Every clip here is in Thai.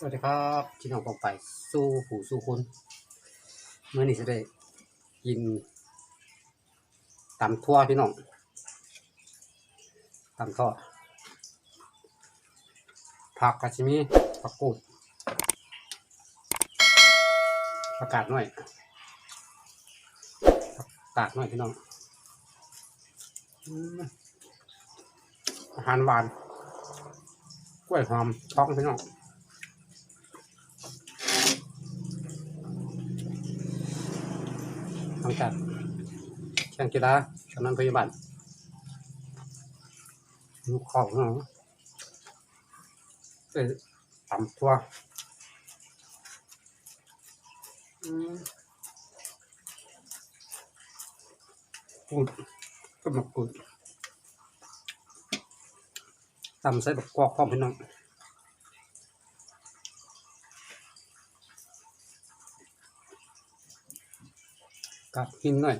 สวัสดีครับพี่น้องปองไปสู้หูสู้คุณเมื่อนี้จะได้กินตำทั่วพี่น้องตำทั่วผักกาชิมีผักกูดผักกาดหน่อยผักกาดหน่อยพี่น้องอาหารหวานกล้วยหอมท้องพี่น้อง หลังจากแข่งกีฬากำนันพยาบาลลูกของเนาะเป็นตำทั่วกูดก็มากูดตำใส่บักกอกพร้อมพี่น้อง กับหินหน่อย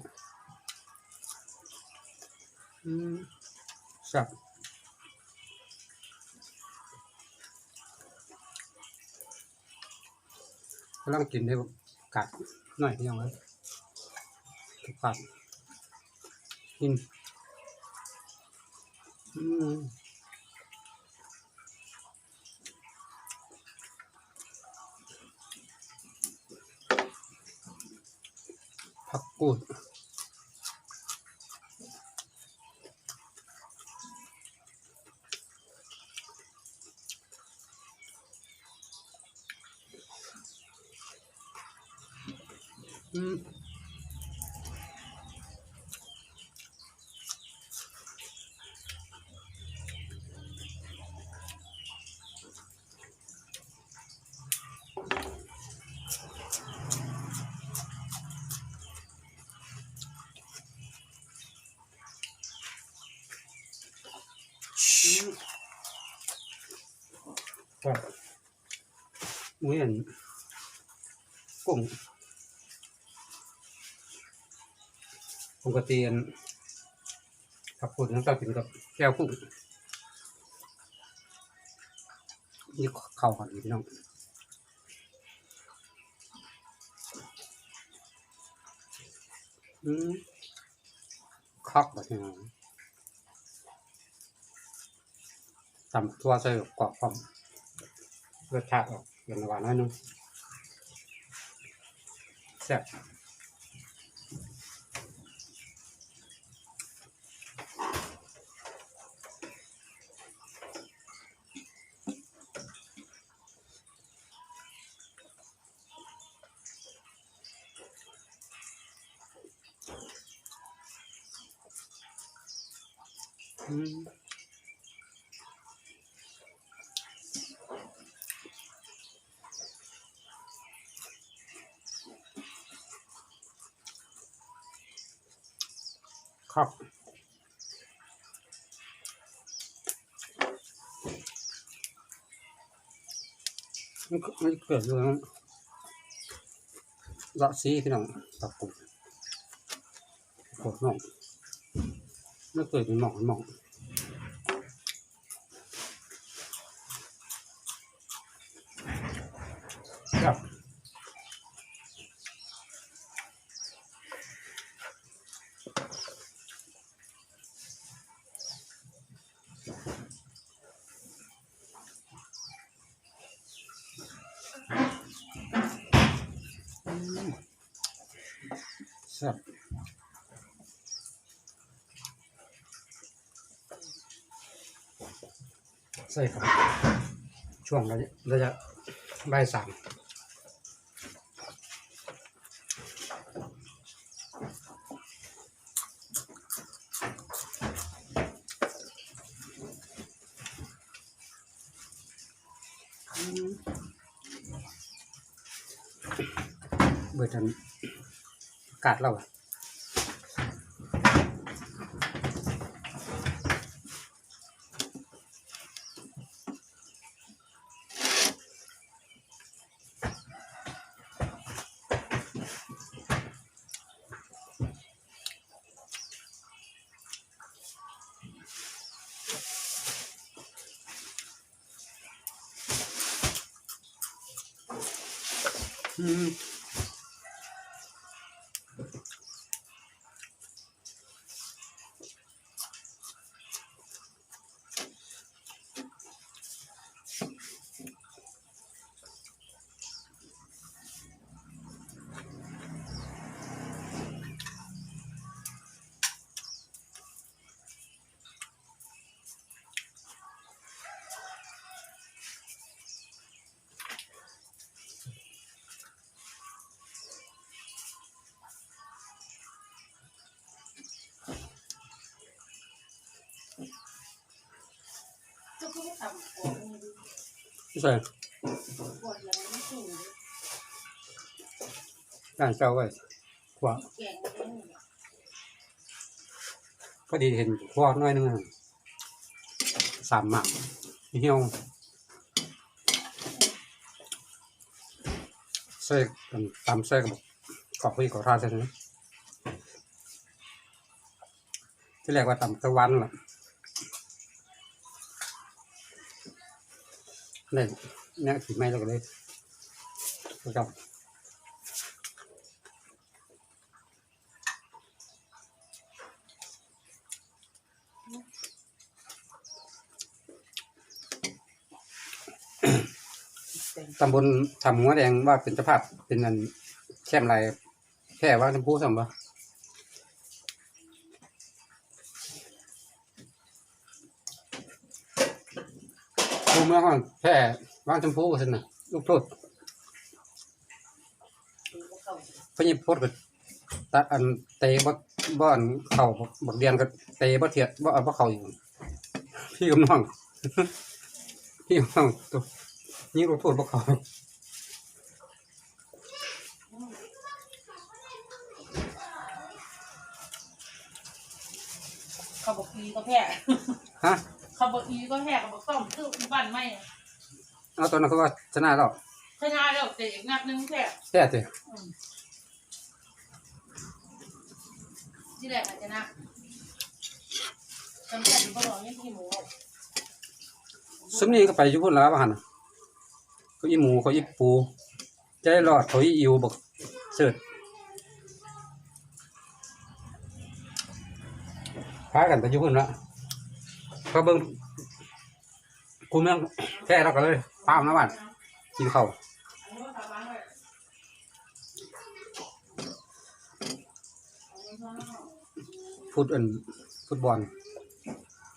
อืมสับกำลังกินได้กัดหน่อยยังไงกัดกิน อืม ผักกูด อืม ครับอุ้ยอันกุ้งปกติอันผักกูดน้ำตาลกินกับแก้วกุ้งนี่เข้ากันพี่น้องอืมคักแบบนี้นะตำทั่วใส่กรอบพร้อม รสชาติออกเป็นหวานน้อยนึงแซ่บอืม ครับมันก็มันเกิดอยู่นะละซีพี่น้องตะกุกกดน้องไม่เกิดเป็นหมองหมอง ใช่ครับ ช่วงระยะระยะบ่ายสามเบิดทันอากาศเราอะ อื ใช่ด้านเจ้าไว้ขวาพอดีเห็นขวาน้อยนึงสามหมักเหี่ยวใส่กันตำใส่กับกอกพี่กอกทาใช่ไหมที่แรกว่าตำตะวันล่ะ นี่เนี่ยขีดไม้แล้วก็เลยแล้วก็ตำบลทำหัวแดงว่าเป็นเจ้าภาพเป็นอันแค่มไรแค่ว่าชมพูสัมบ่ ภูเมืองของแค่ว่างชมพูกันนะลูกโทษดูว่าเขาพญิพดก็ตัดอันเตะบ่บ่อนเข่าบักเดียนก็เตะบ่เทียดบ่เอาบ่เข่าอยู่ พี่กับน้อง พี่กับน้องตัวนี่ลูกโทษบ่เข่าเขาบอกอีก็แพ้ฮะ เขาบอกอีก็แพ้เขาบอกต้องคือบ้านไม่เอาตอนนั้นเขาว่าชนะแล้วชนะแล้วแต่อีกนัดนึงแพ้แค่เตะที่แรกอาจจะนะจำเป็นก็บอกยังที่หมูสมนี้ก็ไปอยู่พุ่นแล้วว่าหั่นน่ะเขาอีหมูเขาอีปูใจรอดเขาอีอิวบอกเสิร์ชพากันไปอยู่พุ่นละ เขาเบิ่งกูเมืองแค่เราก็เลยตามนะบ้านกินข้าวฟุตอันฟุตบอล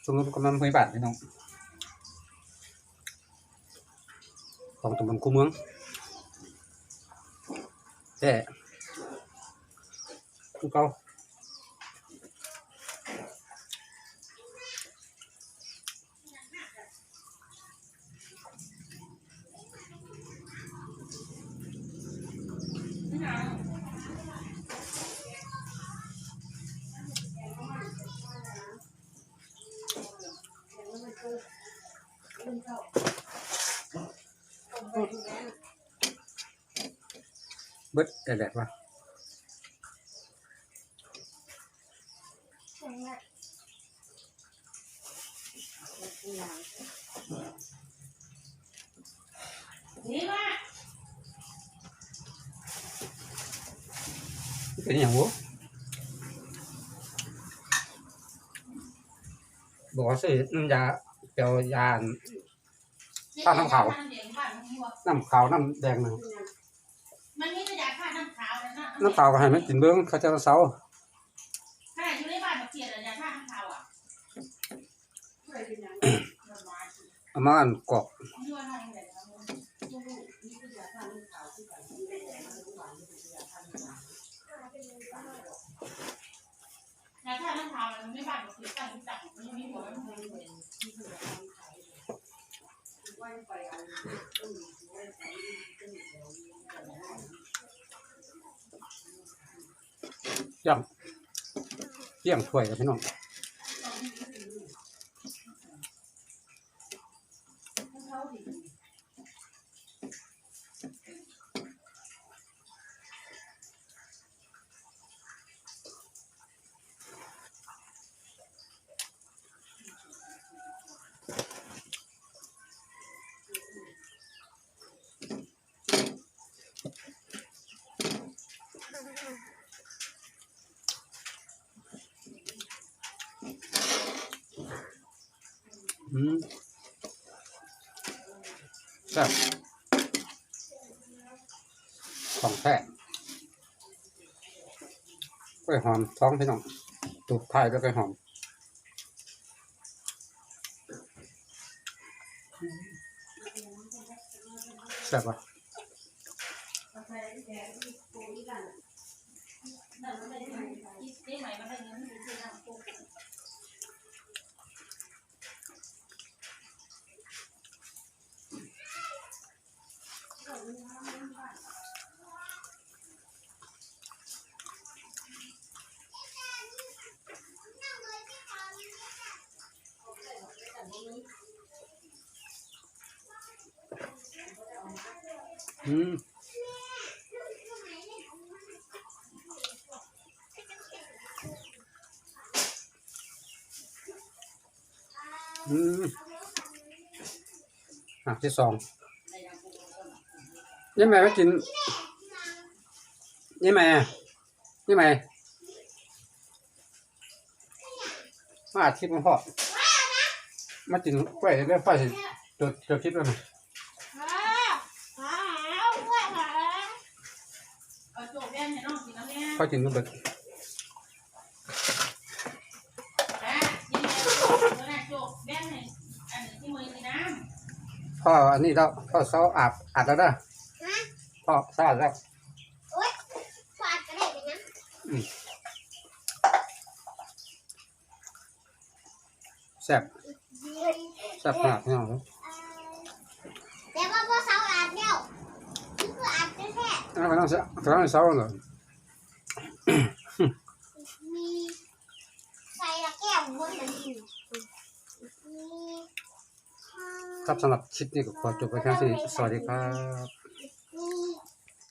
สมมติกำลังคุยบัตรพี่น้องของตำบลคูเมืองแต่กูเก่า เบิดแต่แหลกว่านี่มา เป็นอย่างวะบอกว่าซื้อน้ำยาเปียวยาอันน้ำขาวน้ำแดงนะมันนี่ก็อยากฆ่าน้ำขาวนะน้ำเปล่าก็ให้มันกินเบิ้งเขาจะเสาขนาดอยู่ในบ้านมาเกียดอยากฆ่าน้ำขาวอะเอามาอันกรอกนี่ว่าทำอะไรนะอยากฆ่าน้ำขาวมันไม่บ้านมาเกียดตั้งจับมันยังไม่หมดมันเลย ย่างเยี่ยมถ้วยกับพี่น้อง อืมแซ่บของแท้กล้วยหอมท้องพี่น้องตูดท้ายด้วยกล้วยหอมแซ่บอะนี่ใหม่มาได้เงินซื้อน้ำปุ๊บ อืมอืมอะที่สอง ยี่แม่ไม่กินยี่แม่ยี่แม่มาอาทิตย์มาพอมากินกล้วยได้ไฟจดจดคลิปแล้วนะเอาโจกแว่นให้น้องกินน้ำแน่พอกินก็เบิดอะนี่แม่ตัวน่ะโจกแว่นให้อันนี้ที่มือนี่น้ำพ่ออันนี้แล้วพ่อเขาอาบอาบแล้วนะ พ่อสะอาดแล้วฟาดก็ได้เป็นยังแซ่บแซ่บมากพี่น้องแต่ว่าพอเสาอาดเดียวนี่คืออาดแท้แล้วก็ต้องเสก็ต้องเศร้าเลยๆมีใส่ละแก้วบนนั้นอีกมีครับสำหรับคลิปนี้ก็ขอจบไปแค่นี้สวัสดีครับ